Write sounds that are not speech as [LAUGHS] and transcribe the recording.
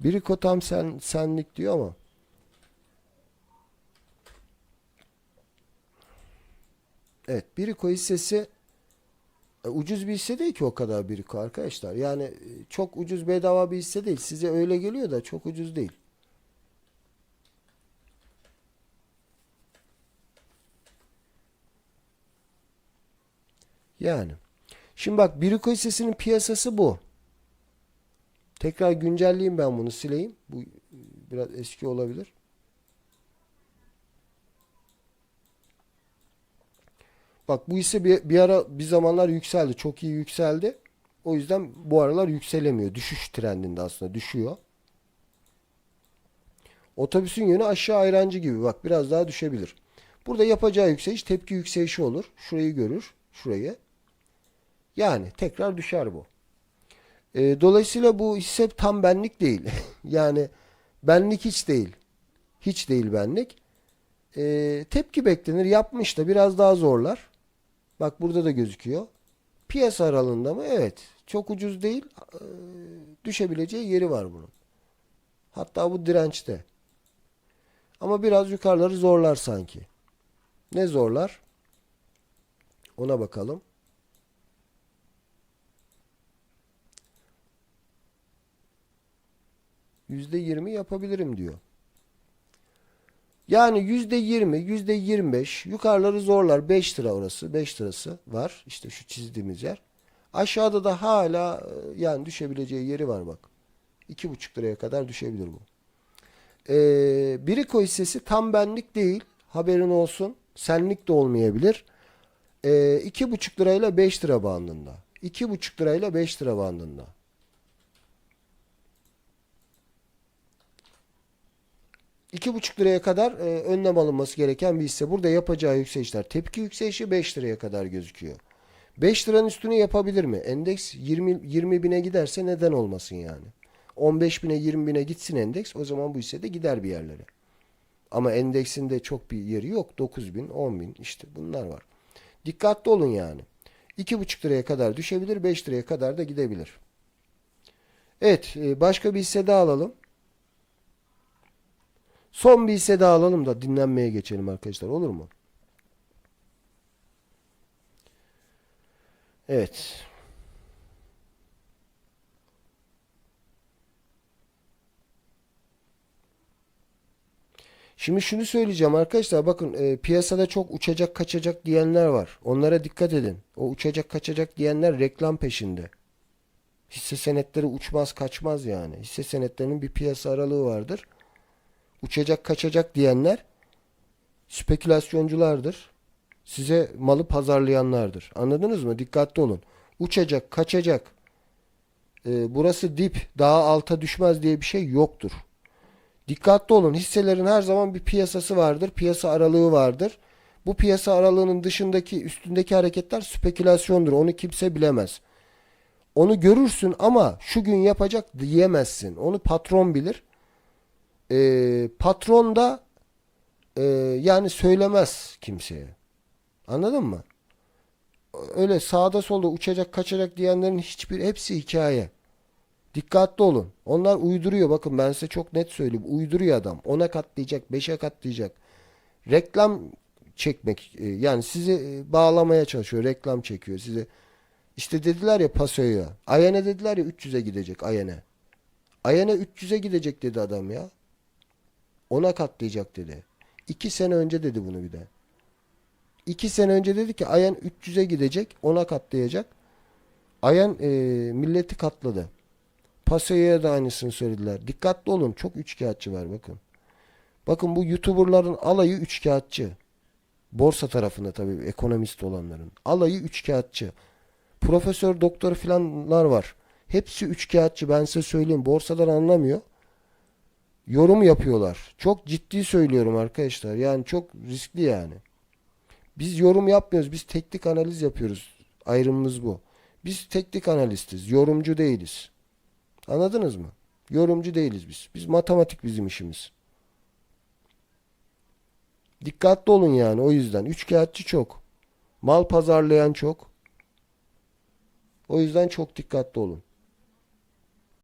Biriko tam sen, senlik diyor ama. Evet, Biriko hissesi e, ucuz bir hisse değil ki o kadar Biriko arkadaşlar. Yani e, çok ucuz bedava bir hisse değil. Size öyle geliyor da çok ucuz değil. Yani. Şimdi bak Biriko hissesinin piyasası bu. Tekrar güncelleyeyim ben bunu sileyim. Bu biraz eski olabilir. Bak bu hisse bir, bir ara bir zamanlar yükseldi. Çok iyi yükseldi. O yüzden bu aralar yükselemiyor. Düşüş trendinde aslında düşüyor. Otobüsün yönü aşağı ayrancı gibi. Bak biraz daha düşebilir. Burada yapacağı yükseliş tepki yükselişi olur. Şurayı görür. Şurayı. Yani tekrar düşer bu. E, dolayısıyla bu hisse tam benlik değil. [LAUGHS] yani benlik hiç değil. Hiç değil benlik. E, tepki beklenir. Yapmış da biraz daha zorlar. Bak burada da gözüküyor. Piyasa aralığında mı? Evet. Çok ucuz değil. E, düşebileceği yeri var bunun. Hatta bu dirençte. Ama biraz yukarıları zorlar sanki. Ne zorlar? Ona bakalım. %20 yapabilirim diyor. Yani %20, %25 yukarıları zorlar. 5 lira orası. 5 lirası var. İşte şu çizdiğimiz yer. Aşağıda da hala e, yani düşebileceği yeri var bak. 2,5 liraya kadar düşebilir bu. Ee, Biriko hissesi tam benlik değil. Haberin olsun. Senlik de olmayabilir. Ee, 2,5 lirayla 5 lira bandında. 2,5 lirayla 5 lira bandında. İki buçuk liraya kadar e, önlem alınması gereken bir hisse. Burada yapacağı yükselişler. Tepki yükselişi 5 liraya kadar gözüküyor. 5 liranın üstünü yapabilir mi? Endeks 20, 20 bine giderse neden olmasın yani? 15 bine 20 bine gitsin endeks o zaman bu hisse de gider bir yerlere. Ama endeksinde çok bir yeri yok. 9 bin, 10 bin işte bunlar var. Dikkatli olun yani. 2,5 liraya kadar düşebilir, 5 liraya kadar da gidebilir. Evet, e, başka bir hisse daha alalım. Son bir hisse daha alalım da dinlenmeye geçelim arkadaşlar olur mu? Evet. Şimdi şunu söyleyeceğim arkadaşlar bakın e, piyasada çok uçacak kaçacak diyenler var. Onlara dikkat edin. O uçacak kaçacak diyenler reklam peşinde. Hisse senetleri uçmaz kaçmaz yani. Hisse senetlerinin bir piyasa aralığı vardır uçacak kaçacak diyenler spekülasyonculardır. Size malı pazarlayanlardır. Anladınız mı? Dikkatli olun. Uçacak, kaçacak. Ee, burası dip, daha alta düşmez diye bir şey yoktur. Dikkatli olun. Hisselerin her zaman bir piyasası vardır. Piyasa aralığı vardır. Bu piyasa aralığının dışındaki, üstündeki hareketler spekülasyondur. Onu kimse bilemez. Onu görürsün ama şu gün yapacak diyemezsin. Onu patron bilir e, patron da e, yani söylemez kimseye. Anladın mı? Öyle sağda solda uçacak kaçacak diyenlerin hiçbir hepsi hikaye. Dikkatli olun. Onlar uyduruyor. Bakın ben size çok net söyleyeyim. Uyduruyor adam. Ona katlayacak, beşe katlayacak. Reklam çekmek e, yani sizi e, bağlamaya çalışıyor. Reklam çekiyor. Size işte dediler ya Paso'ya. Ayane dediler ya 300'e gidecek Ayane. Ayane 300'e gidecek dedi adam ya. Ona katlayacak dedi. İki sene önce dedi bunu bir de. İki sene önce dedi ki Ayan 300'e gidecek. Ona katlayacak. Ayan e, milleti katladı. Pasoya da aynısını söylediler. Dikkatli olun. Çok üçkağıtçı var bakın. Bakın bu YouTuber'ların alayı üçkağıtçı. Borsa tarafında tabii ekonomist olanların. Alayı üçkağıtçı. Profesör, doktor filanlar var. Hepsi üçkağıtçı. Ben size söyleyeyim. Borsadan anlamıyor yorum yapıyorlar. Çok ciddi söylüyorum arkadaşlar. Yani çok riskli yani. Biz yorum yapmıyoruz. Biz teknik analiz yapıyoruz. Ayrımımız bu. Biz teknik analistiz. Yorumcu değiliz. Anladınız mı? Yorumcu değiliz biz. Biz matematik bizim işimiz. Dikkatli olun yani o yüzden. Üçkağıtçı çok. Mal pazarlayan çok. O yüzden çok dikkatli olun.